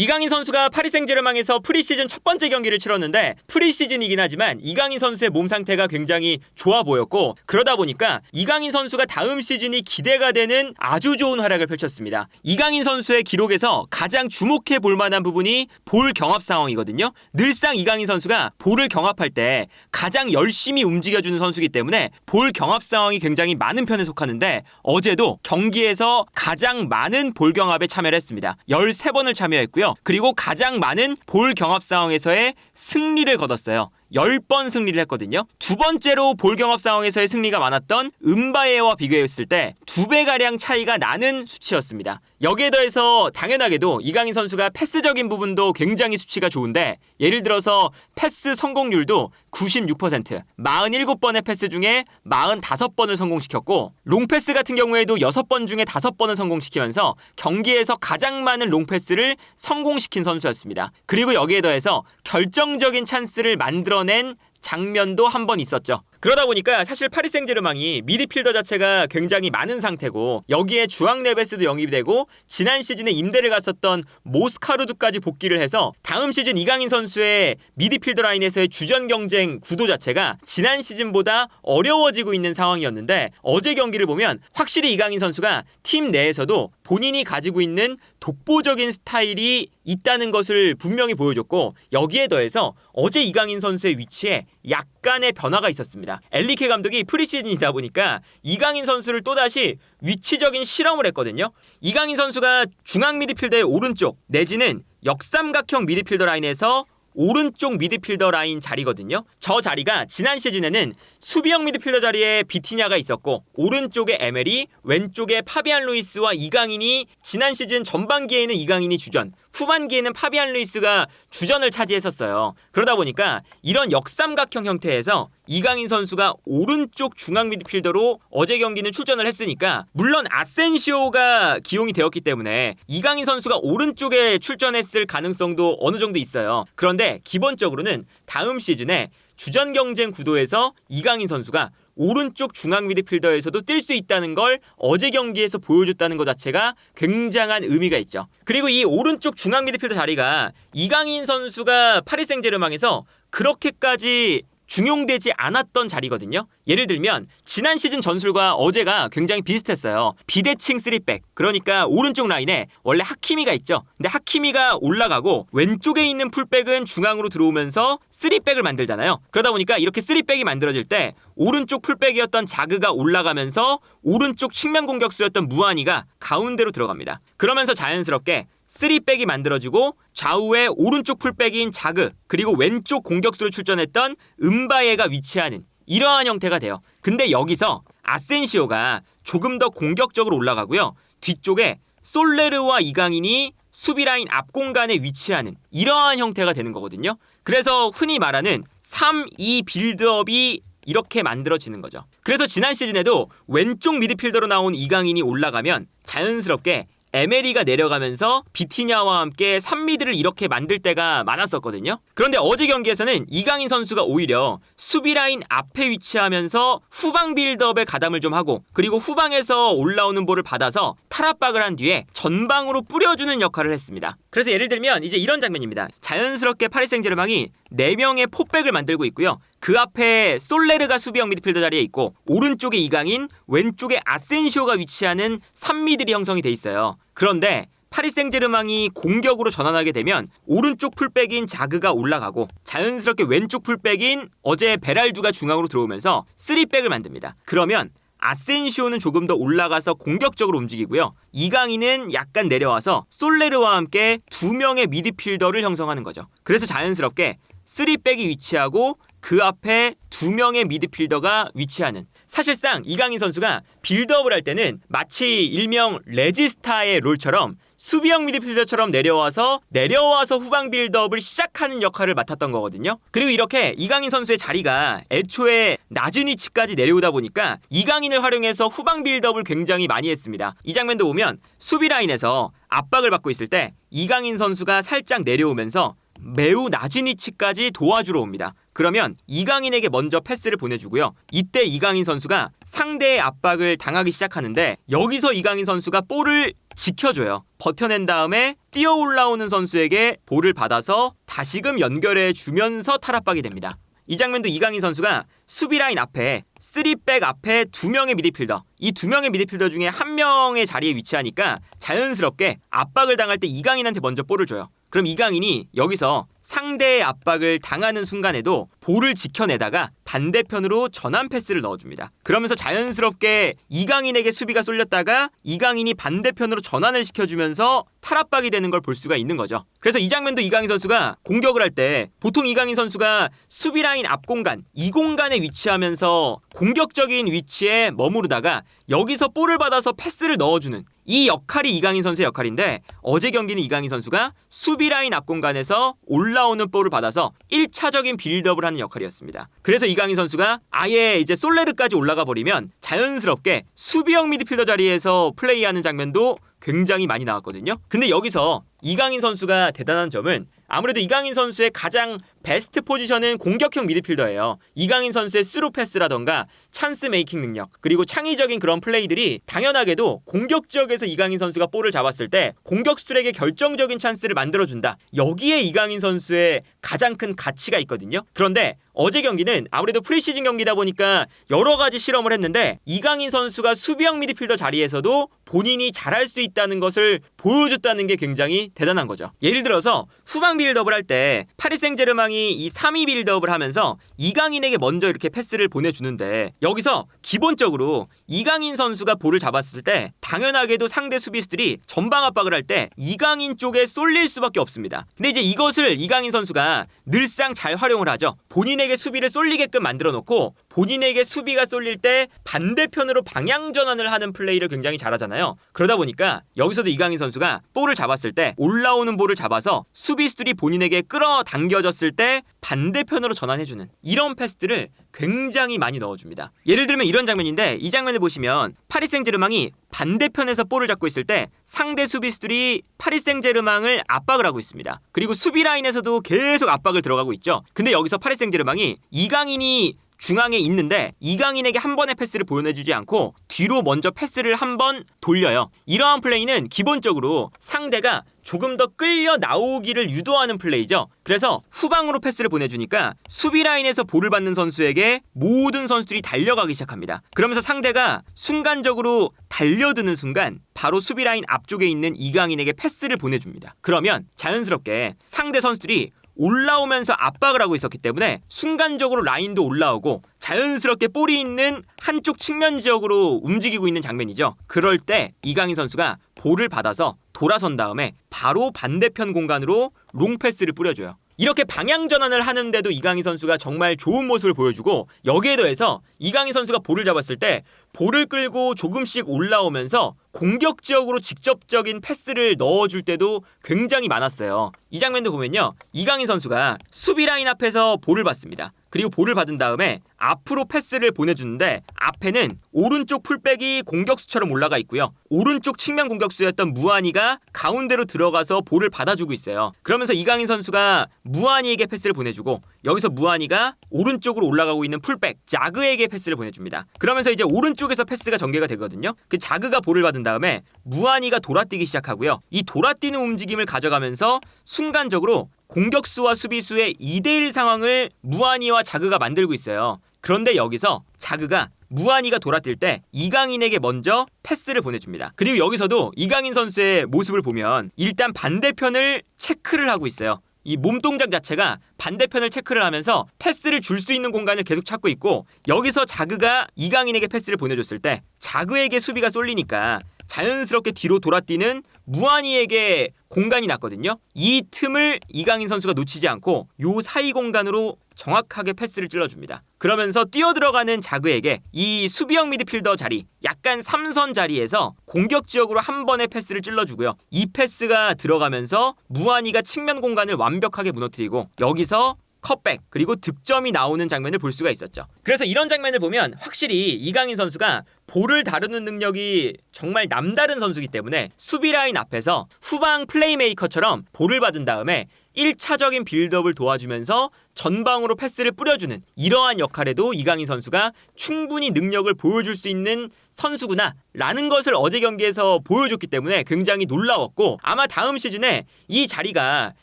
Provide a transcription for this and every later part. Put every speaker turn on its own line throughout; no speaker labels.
이강인 선수가 파리 생제르맹에서 프리시즌 첫 번째 경기를 치렀는데 프리시즌이긴 하지만 이강인 선수의 몸 상태가 굉장히 좋아 보였고 그러다 보니까 이강인 선수가 다음 시즌이 기대가 되는 아주 좋은 활약을 펼쳤습니다. 이강인 선수의 기록에서 가장 주목해 볼 만한 부분이 볼 경합 상황이거든요. 늘상 이강인 선수가 볼을 경합할 때 가장 열심히 움직여주는 선수이기 때문에 볼 경합 상황이 굉장히 많은 편에 속하는데 어제도 경기에서 가장 많은 볼 경합에 참여를 했습니다. 13번을 참여했고요. 그리고 가장 많은 볼 경합 상황에서의 승리를 거뒀어요. 10번 승리를 했거든요. 두 번째로 볼 경합 상황에서의 승리가 많았던 음바에와 비교했을 때 두 배가량 차이가 나는 수치였습니다. 여기에 더해서 당연하게도 이강인 선수가 패스적인 부분도 굉장히 수치가 좋은데 예를 들어서 패스 성공률도 96%, 47번의 패스 중에 45번을 성공시켰고 롱패스 같은 경우에도 6번 중에 5번을 성공시키면서 경기에서 가장 많은 롱패스를 성공시킨 선수였습니다. 그리고 여기에 더해서 결정적인 찬스를 만들어 낸 장면도 한 번 있었죠. 그러다 보니까 사실 파리 생제르맹이 미드필더 자체가 굉장히 많은 상태고 여기에 주앙 네베스도 영입이 되고 지난 시즌에 임대를 갔었던 모스카루드까지 복귀를 해서 다음 시즌 이강인 선수의 미드필더 라인에서의 주전 경쟁 구도 자체가 지난 시즌보다 어려워지고 있는 상황이었는데 어제 경기를 보면 확실히 이강인 선수가 팀 내에서도 본인이 가지고 있는 독보적인 스타일이 있다는 것을 분명히 보여줬고 여기에 더해서 어제 이강인 선수의 위치에 약간의 변화가 있었습니다. 엘리케 감독이 프리시즌이다 보니까 이강인 선수를 또다시 위치적인 실험을 했거든요. 이강인 선수가 중앙 미드필더의 오른쪽 내지는 역삼각형 미드필더 라인에서 오른쪽 미드필더 라인 자리거든요. 저 자리가 지난 시즌에는 수비형 미드필더 자리에 비티냐가 있었고 오른쪽에 에메리, 왼쪽에 파비안 루이스와 이강인이 지난 시즌 전반기에는 이강인이 주전, 후반기에는 파비안 루이스가 주전을 차지했었어요. 그러다 보니까 이런 역삼각형 형태에서 이강인 선수가 오른쪽 중앙 미드필더로 어제 경기는 출전을 했으니까 물론 아센시오가 기용이 되었기 때문에 이강인 선수가 오른쪽에 출전했을 가능성도 어느 정도 있어요. 그런데 기본적으로는 다음 시즌에 주전 경쟁 구도에서 이강인 선수가 오른쪽 중앙 미드필더에서도 뛸 수 있다는 걸 어제 경기에서 보여줬다는 것 자체가 굉장한 의미가 있죠. 그리고 이 오른쪽 중앙 미드필더 자리가 이강인 선수가 파리 생제르맹에서 그렇게까지 중용되지 않았던 자리거든요. 예를 들면 지난 시즌 전술과 어제가 굉장히 비슷했어요. 비대칭 3백. 그러니까 오른쪽 라인에 원래 하키미가 있죠. 근데 하키미가 올라가고 왼쪽에 있는 풀백은 중앙으로 들어오면서 3백을 만들잖아요. 그러다 보니까 이렇게 3백이 만들어질 때 오른쪽 풀백이었던 자그가 올라가면서 오른쪽 측면 공격수였던 무한이가 가운데로 들어갑니다. 그러면서 자연스럽게 3백이 만들어지고 좌우에 오른쪽 풀백인 자그 그리고 왼쪽 공격수로 출전했던 음바예가 위치하는 이러한 형태가 돼요. 근데 여기서 아센시오가 조금 더 공격적으로 올라가고요. 뒤쪽에 솔레르와 이강인이 수비 라인 앞 공간에 위치하는 이러한 형태가 되는 거거든요. 그래서 흔히 말하는 3-2 빌드업이 이렇게 만들어지는 거죠. 그래서 지난 시즌에도 왼쪽 미드필더로 나온 이강인이 올라가면 자연스럽게 에메리가 내려가면서 비티냐와 함께 3미드를 이렇게 만들 때가 많았었거든요. 그런데 어제 경기에서는 이강인 선수가 오히려 수비 라인 앞에 위치하면서 후방 빌드업에 가담을 좀 하고 그리고 후방에서 올라오는 볼을 받아서 탈압박을 한 뒤에 전방으로 뿌려주는 역할을 했습니다. 그래서 예를 들면 이제 이런 장면입니다. 자연스럽게 파리 생제르맹이 4명의 포백을 만들고 있고요. 그 앞에 솔레르가 수비형 미드필더 자리에 있고 오른쪽에 이강인, 왼쪽에 아센쇼가 위치하는 3미들이 형성이 돼 있어요. 그런데 파리 생제르맹이 공격으로 전환하게 되면 오른쪽 풀백인 자그가 올라가고 자연스럽게 왼쪽 풀백인 어제 베랄두가 중앙으로 들어오면서 3백을 만듭니다. 그러면 아센시오는 조금 더 올라가서 공격적으로 움직이고요. 이강인은 약간 내려와서 솔레르와 함께 두 명의 미드필더를 형성하는 거죠. 그래서 자연스럽게 3백이 위치하고 그 앞에 두 명의 미드필더가 위치하는 사실상 이강인 선수가 빌드업을 할 때는 마치 일명 레지스타의 롤처럼 수비형 미드필더처럼 내려와서 내려와서 후방 빌드업을 시작하는 역할을 맡았던 거거든요. 그리고 이렇게 이강인 선수의 자리가 애초에 낮은 위치까지 내려오다 보니까 이강인을 활용해서 후방 빌드업을 굉장히 많이 했습니다. 이 장면도 보면 수비 라인에서 압박을 받고 있을 때 이강인 선수가 살짝 내려오면서 매우 낮은 위치까지 도와주러 옵니다. 그러면 이강인에게 먼저 패스를 보내주고요. 이때 이강인 선수가 상대의 압박을 당하기 시작하는데 여기서 이강인 선수가 볼을 지켜줘요. 버텨낸 다음에 뛰어 올라오는 선수에게 볼을 받아서 다시금 연결해 주면서 탈압박이 됩니다. 이 장면도 이강인 선수가 수비 라인 앞에 3백 앞에 두 명의 미드필더 이 두 명의 미드필더 중에 한 명의 자리에 위치하니까 자연스럽게 압박을 당할 때 이강인한테 먼저 볼을 줘요. 그럼 이강인이 여기서 상대의 압박을 당하는 순간에도 볼을 지켜내다가 반대편으로 전환 패스를 넣어줍니다. 그러면서 자연스럽게 이강인에게 수비가 쏠렸다가 이강인이 반대편으로 전환을 시켜주면서 탈압박이 되는 걸 볼 수가 있는 거죠. 그래서 이 장면도 이강인 선수가 공격을 할 때 보통 이강인 선수가 수비 라인 앞 공간 이 공간에 위치하면서 공격적인 위치에 머무르다가 여기서 볼을 받아서 패스를 넣어주는 이 역할이 이강인 선수의 역할인데 어제 경기는 이강인 선수가 수비 라인 앞 공간에서 올라오는 볼을 받아서 1차적인 빌드업을 하는 역할이었습니다. 그래서 이강인 선수가 아예 이제 솔레르까지 올라가 버리면 자연스럽게 수비형 미드필더 자리에서 플레이하는 장면도 굉장히 많이 나왔거든요. 근데 여기서 이강인 선수가 대단한 점은 아무래도 이강인 선수의 가장 베스트 포지션은 공격형 미드필더예요. 이강인 선수의 스루 패스라던가 찬스 메이킹 능력 그리고 창의적인 그런 플레이들이 당연하게도 공격 지역에서 이강인 선수가 볼을 잡았을 때 공격수들에게 결정적인 찬스를 만들어준다. 여기에 이강인 선수의 가장 큰 가치가 있거든요. 그런데 어제 경기는 아무래도 프리시즌 경기다 보니까 여러 가지 실험을 했는데 이강인 선수가 수비형 미드필더 자리에서도 본인이 잘할 수 있다는 것을 보여줬다는 게 굉장히 대단한 거죠. 예를 들어서 후방 빌드업을 할 때 파리 생제르맹이 이 3위 빌드업을 하면서 이강인에게 먼저 이렇게 패스를 보내주는데 여기서 기본적으로 이강인 선수가 볼을 잡았을 때 당연하게도 상대 수비수들이 전방 압박을 할 때 이강인 쪽에 쏠릴 수밖에 없습니다. 근데 이제 이것을 이강인 선수가 늘상 잘 활용을 하죠. 본인 수비를 쏠리게끔 만들어 놓고 본인에게 수비가 쏠릴 때 반대편으로 방향 전환을 하는 플레이를 굉장히 잘하잖아요. 그러다 보니까 여기서도 이강인 선수가 볼을 잡았을 때 올라오는 볼을 잡아서 수비수들이 본인에게 끌어당겨졌을 때 반대편으로 전환해주는 이런 패스들을 굉장히 많이 넣어줍니다. 예를 들면 이런 장면인데 이 장면을 보시면 파리 생제르맹이 반대편에서 볼을 잡고 있을 때 상대 수비수들이 파리 생제르맹을 압박을 하고 있습니다. 그리고 수비 라인에서도 계속 압박을 들어가고 있죠. 근데 여기서 파리 생제르맹이 이강인이 중앙에 있는데 이강인에게 한 번의 패스를 보내주지 않고 뒤로 먼저 패스를 한 번 돌려요. 이러한 플레이는 기본적으로 상대가 조금 더 끌려 나오기를 유도하는 플레이죠. 그래서 후방으로 패스를 보내주니까 수비 라인에서 볼을 받는 선수에게 모든 선수들이 달려가기 시작합니다. 그러면서 상대가 순간적으로 달려드는 순간 바로 수비 라인 앞쪽에 있는 이강인에게 패스를 보내줍니다. 그러면 자연스럽게 상대 선수들이 올라오면서 압박을 하고 있었기 때문에 순간적으로 라인도 올라오고 자연스럽게 볼이 있는 한쪽 측면 지역으로 움직이고 있는 장면이죠. 그럴 때 이강인 선수가 볼을 받아서 돌아선 다음에 바로 반대편 공간으로 롱패스를 뿌려줘요. 이렇게 방향 전환을 하는데도 이강인 선수가 정말 좋은 모습을 보여주고 여기에 더해서 이강인 선수가 볼을 잡았을 때 볼을 끌고 조금씩 올라오면서 공격 지역으로 직접적인 패스를 넣어줄 때도 굉장히 많았어요. 이 장면도 보면요. 이강인 선수가 수비 라인 앞에서 볼을 받습니다. 그리고 볼을 받은 다음에 앞으로 패스를 보내주는데 앞에는 오른쪽 풀백이 공격수처럼 올라가 있고요. 오른쪽 측면 공격수였던 무한이가 가운데로 들어가서 볼을 받아주고 있어요. 그러면서 이강인 선수가 무한이에게 패스를 보내주고 여기서 무한이가 오른쪽으로 올라가고 있는 풀백 자그에게 패스를 보내줍니다. 그러면서 이제 오른쪽에서 패스가 전개가 되거든요. 그 자그가 볼을 받은 다음에 무한이가 돌아뛰기 시작하고요. 이 돌아뛰는 움직임을 가져가면서 순간적으로 공격수와 수비수의 2대1 상황을 무한이와 자그가 만들고 있어요. 그런데 여기서 자그가 무한이가 돌아뛸 때 이강인에게 먼저 패스를 보내줍니다. 그리고 여기서도 이강인 선수의 모습을 보면 일단 반대편을 체크를 하고 있어요. 이 몸동작 자체가 반대편을 체크를 하면서 패스를 줄 수 있는 공간을 계속 찾고 있고 여기서 자그가 이강인에게 패스를 보내줬을 때 자그에게 수비가 쏠리니까 자연스럽게 뒤로 돌아뛰는 무한이에게 공간이 났거든요. 이 틈을 이강인 선수가 놓치지 않고 요 사이 공간으로 정확하게 패스를 찔러줍니다. 그러면서 뛰어 들어가는 자그에게 이 수비형 미드필더 자리, 약간 삼선 자리에서 공격 지역으로 한 번의 패스를 찔러주고요. 이 패스가 들어가면서 무한이가 측면 공간을 완벽하게 무너뜨리고 여기서 컵백 그리고 득점이 나오는 장면을 볼 수가 있었죠. 그래서 이런 장면을 보면 확실히 이강인 선수가 볼을 다루는 능력이 정말 남다른 선수이기 때문에 수비 라인 앞에서 후방 플레이메이커처럼 볼을 받은 다음에 1차적인 빌드업을 도와주면서 전방으로 패스를 뿌려주는 이러한 역할에도 이강인 선수가 충분히 능력을 보여줄 수 있는 선수구나 라는 것을 어제 경기에서 보여줬기 때문에 굉장히 놀라웠고 아마 다음 시즌에 이 자리가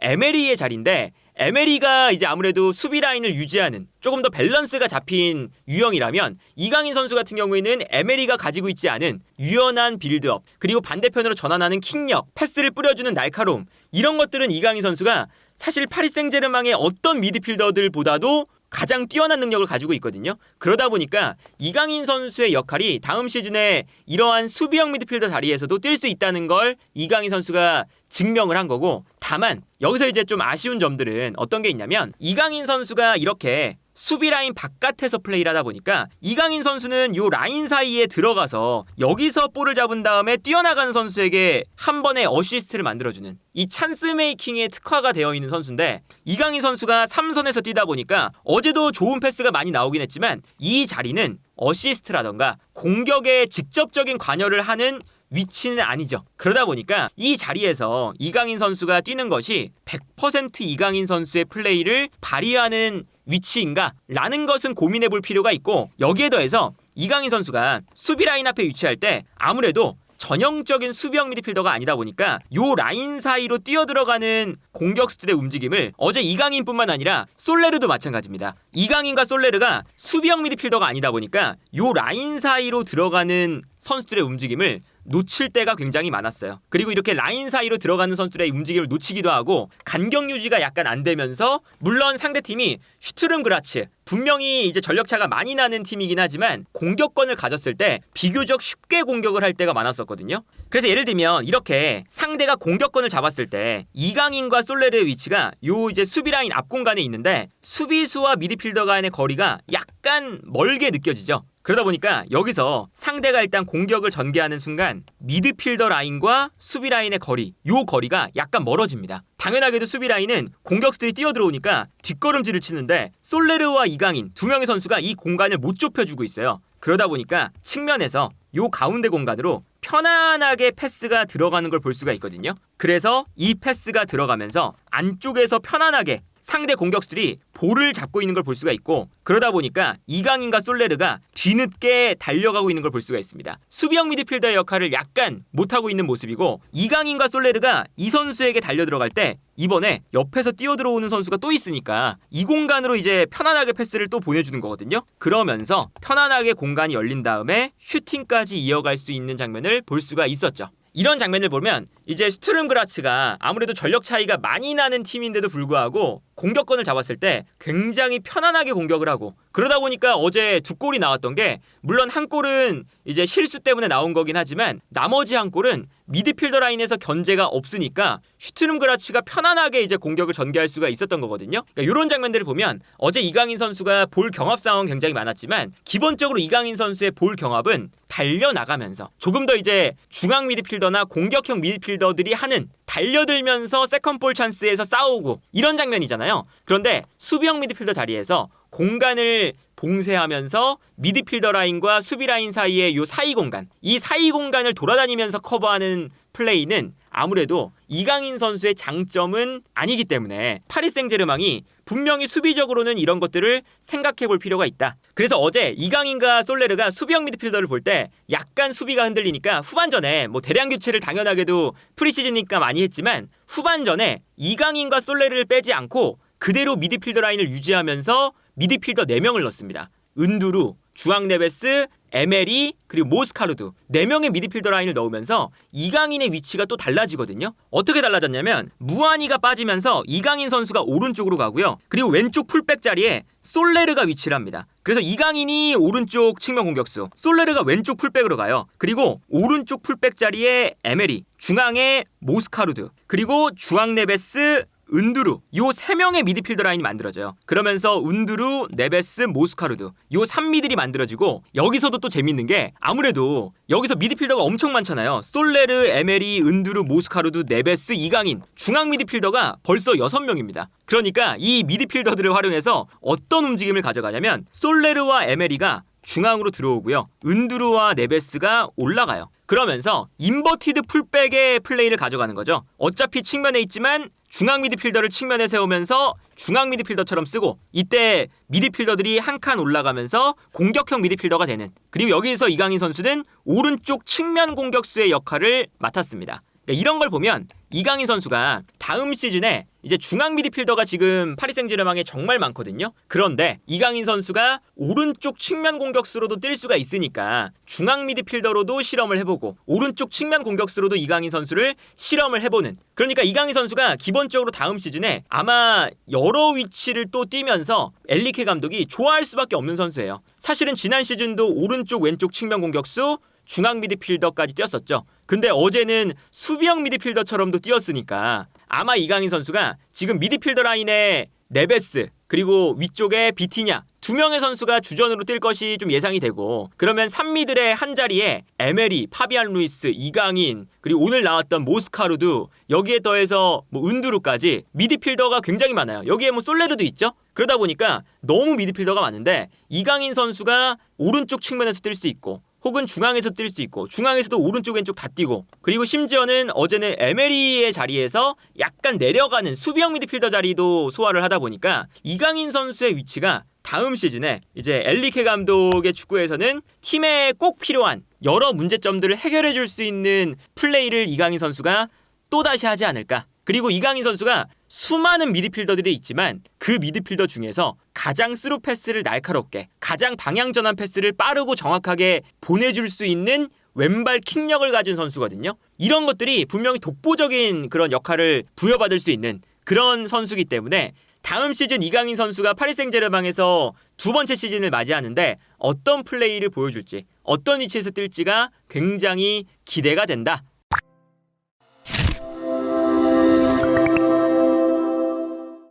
에메리의 자리인데 에메리가 이제 아무래도 수비 라인을 유지하는 조금 더 밸런스가 잡힌 유형이라면 이강인 선수 같은 경우에는 에메리가 가지고 있지 않은 유연한 빌드업 그리고 반대편으로 전환하는 킥력, 패스를 뿌려주는 날카로움 이런 것들은 이강인 선수가 사실 파리 생제르맹의 어떤 미드필더들보다도 가장 뛰어난 능력을 가지고 있거든요. 그러다 보니까 이강인 선수의 역할이 다음 시즌에 이러한 수비형 미드필더 자리에서도 뛸 수 있다는 걸 이강인 선수가 증명을 한 거고 다만 여기서 이제 좀 아쉬운 점들은 어떤 게 있냐면 이강인 선수가 이렇게 수비 라인 바깥에서 플레이를 하다 보니까 이강인 선수는 요 라인 사이에 들어가서 여기서 볼을 잡은 다음에 뛰어나가는 선수에게 한 번의 어시스트를 만들어주는 이 찬스 메이킹에 특화가 되어 있는 선수인데 이강인 선수가 3선에서 뛰다 보니까 어제도 좋은 패스가 많이 나오긴 했지만 이 자리는 어시스트라던가 공격에 직접적인 관여를 하는 위치는 아니죠. 그러다 보니까 이 자리에서 이강인 선수가 뛰는 것이 100% 이강인 선수의 플레이를 발휘하는 위치인가? 라는 것은 고민해 볼 필요가 있고 여기에 더해서 이강인 선수가 수비 라인 앞에 위치할 때 아무래도 전형적인 수비형 미드필더가 아니다 보니까 요 라인 사이로 뛰어들어가는 공격수들의 움직임을 어제 이강인뿐만 아니라 솔레르도 마찬가지입니다. 이강인과 솔레르가 수비형 미드필더가 아니다 보니까 요 라인 사이로 들어가는 선수들의 움직임을 놓칠 때가 굉장히 많았어요. 그리고 이렇게 라인 사이로 들어가는 선수들의 움직임을 놓치기도 하고 간격 유지가 약간 안 되면서 물론 상대 팀이 슈트름 그라츠 분명히 이제 전력차가 많이 나는 팀이긴 하지만 공격권을 가졌을 때 비교적 쉽게 공격을 할 때가 많았었거든요. 그래서 예를 들면 이렇게 상대가 공격권을 잡았을 때 이강인과 솔레르의 위치가 요 이제 수비 라인 앞 공간에 있는데 수비수와 미드필더 간의 거리가 약간 멀게 느껴지죠. 그러다 보니까 여기서 상대가 일단 공격을 전개하는 순간 미드필더 라인과 수비 라인의 거리, 요 거리가 약간 멀어집니다. 당연하게도 수비 라인은 공격수들이 뛰어들어오니까 뒷걸음질을 치는데 솔레르와 이강인 두 명의 선수가 이 공간을 못 좁혀주고 있어요. 그러다 보니까 측면에서 요 가운데 공간으로 편안하게 패스가 들어가는 걸 볼 수가 있거든요. 그래서 이 패스가 들어가면서 안쪽에서 편안하게 상대 공격수들이 볼을 잡고 있는 걸 볼 수가 있고 그러다 보니까 이강인과 솔레르가 뒤늦게 달려가고 있는 걸 볼 수가 있습니다. 수비형 미드필더의 역할을 약간 못하고 있는 모습이고 이강인과 솔레르가 이 선수에게 달려 들어갈 때 이번에 옆에서 뛰어들어오는 선수가 또 있으니까 이 공간으로 이제 편안하게 패스를 또 보내주는 거거든요. 그러면서 편안하게 공간이 열린 다음에 슈팅까지 이어갈 수 있는 장면을 볼 수가 있었죠. 이런 장면을 보면 이제 스트름그라츠가 아무래도 전력 차이가 많이 나는 팀인데도 불구하고 공격권을 잡았을 때 굉장히 편안하게 공격을 하고 그러다 보니까 어제 두 골이 나왔던 게 물론 한 골은 이제 실수 때문에 나온 거긴 하지만 나머지 한 골은 미드필더 라인에서 견제가 없으니까 슈트름그라츠가 편안하게 이제 공격을 전개할 수가 있었던 거거든요. 그러니까 이런 장면들을 보면 어제 이강인 선수가 볼 경합 상황 굉장히 많았지만 기본적으로 이강인 선수의 볼 경합은 달려 나가면서 조금 더 이제 중앙 미드필더나 공격형 미드필더들이 하는 달려들면서 세컨볼 찬스에서 싸우고 이런 장면이잖아요. 그런데 수비형 미드필더 자리에서 공간을 봉쇄하면서 미드필더 라인과 수비 라인 사이의 요 사이 공간, 이 사이 공간을 돌아다니면서 커버하는 플레이는 아무래도 이강인 선수의 장점은 아니기 때문에 파리 생제르맹이 분명히 수비적으로는 이런 것들을 생각해 볼 필요가 있다. 그래서 어제 이강인과 솔레르가 수비형 미드필더를 볼 때 약간 수비가 흔들리니까 후반전에 뭐 대량 교체를 당연하게도 프리시즌이니까 많이 했지만 후반전에 이강인과 솔레르를 빼지 않고 그대로 미드필더 라인을 유지하면서 미드필더 4명을 넣습니다. 은두루, 주앙네베스, 에메리 그리고 모스카르두 4명의 미드필더 라인을 넣으면서 이강인의 위치가 또 달라지거든요. 어떻게 달라졌냐면 무한이가 빠지면서 이강인 선수가 오른쪽으로 가고요. 그리고 왼쪽 풀백 자리에 솔레르가 위치를 합니다. 그래서 이강인이 오른쪽 측면 공격수, 솔레르가 왼쪽 풀백으로 가요. 그리고 오른쪽 풀백 자리에 에메리, 중앙에 모스카르드, 그리고 주앙 네베스, 은두루 요 세 명의 미드필더 라인이 만들어져요. 그러면서 은두루, 네베스, 모스카루드 요 3미들이 만들어지고 여기서도 또 재밌는 게 아무래도 여기서 미드필더가 엄청 많잖아요. 솔레르, 에메리, 은두루, 모스카루드, 네베스, 이강인 중앙 미드필더가 벌써 6명입니다. 그러니까 이 미드필더들을 활용해서 어떤 움직임을 가져가냐면 솔레르와 에메리가 중앙으로 들어오고요. 은두루와 네베스가 올라가요. 그러면서 인버티드 풀백의 플레이를 가져가는 거죠. 어차피 측면에 있지만 중앙 미드필더를 측면에 세우면서 중앙 미드필더처럼 쓰고 이때 미드필더들이 한 칸 올라가면서 공격형 미드필더가 되는 그리고 여기에서 이강인 선수는 오른쪽 측면 공격수의 역할을 맡았습니다. 그러니까 이런 걸 보면 이강인 선수가 다음 시즌에 이제 중앙 미드필더가 지금 파리 생제르맹에 정말 많거든요. 그런데 이강인 선수가 오른쪽 측면 공격수로도 뛸 수가 있으니까 중앙 미드필더로도 실험을 해보고 오른쪽 측면 공격수로도 이강인 선수를 실험을 해보는. 그러니까 이강인 선수가 기본적으로 다음 시즌에 아마 여러 위치를 또 뛰면서 엘리케 감독이 좋아할 수밖에 없는 선수예요. 사실은 지난 시즌도 오른쪽 왼쪽 측면 공격수 중앙 미드필더까지 뛰었었죠. 근데 어제는 수비형 미드필더처럼도 뛰었으니까 아마 이강인 선수가 지금 미드필더 라인에 네베스 그리고 위쪽에 비티냐 두 명의 선수가 주전으로 뛸 것이 좀 예상이 되고 그러면 3미들의 한 자리에 에메리, 파비안 루이스, 이강인 그리고 오늘 나왔던 모스카루드 여기에 더해서 뭐 은두루까지 미드필더가 굉장히 많아요. 여기에 뭐 솔레르도 있죠. 그러다 보니까 너무 미드필더가 많은데 이강인 선수가 오른쪽 측면에서 뛸 수 있고 혹은 중앙에서 뛸 수 있고 중앙에서도 오른쪽 왼쪽 다 뛰고 그리고 심지어는 어제는 에메리의 자리에서 약간 내려가는 수비형 미드필더 자리도 소화를 하다 보니까 이강인 선수의 위치가 다음 시즌에 이제 엘리케 감독의 축구에서는 팀에 꼭 필요한 여러 문제점들을 해결해 줄 수 있는 플레이를 이강인 선수가 또다시 하지 않을까. 그리고 이강인 선수가 수많은 미드필더들이 있지만 그 미드필더 중에서 가장 스루 패스를 날카롭게 가장 방향 전환 패스를 빠르고 정확하게 보내줄 수 있는 왼발 킥력을 가진 선수거든요. 이런 것들이 분명히 독보적인 그런 역할을 부여받을 수 있는 그런 선수기 때문에 다음 시즌 이강인 선수가 파리 생제르맹에서 두 번째 시즌을 맞이하는데 어떤 플레이를 보여줄지 어떤 위치에서 뛸지가 굉장히 기대가 된다.